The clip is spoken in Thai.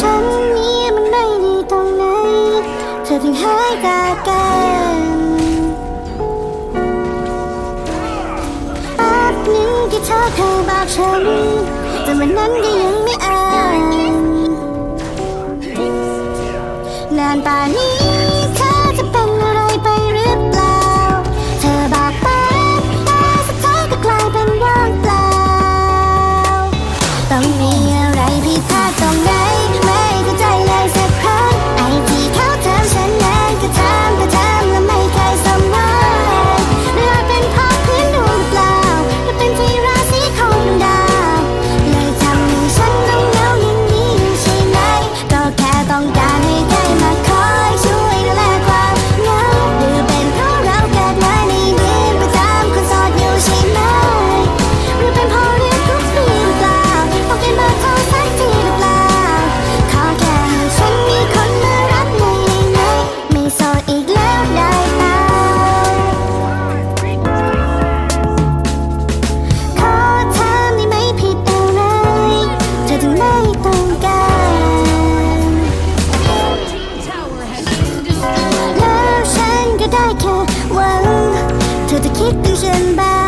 ฉันนี้มันไม่ดีตรงไหน เธอถึงหายจากกันแป๊นี้ที่เธอเคยบอกฉัน แต่วันนั้นก็ยังไม่อ่านนานป่านนี้เธอจะเป็นอะไรไปหรือเปล่า เธอบอปต่สุดท้ายก็กลายเป็นว่างเปล่าต้องมี ต้องการให้ใครมาคอยช่วยดูแลความเหงาหรือเป็นเพราะเราเกิดมาในเดือนประจำคนโสดอยู่ใช่ไหมหรือเป็นเพราะเรียนทุกปีหรือเปล่าต้องกณฑ์มาเท่าสักทีหรือเปล่าขอแค่ให้ฉันมีคนมารักในในไม่โสดอีกแล้วได้เปล่าขอถามได้ไหมผิดอะไรเธอถึงไม่ต้องการ วัง เธอจะคิดถึงฉันบ้าง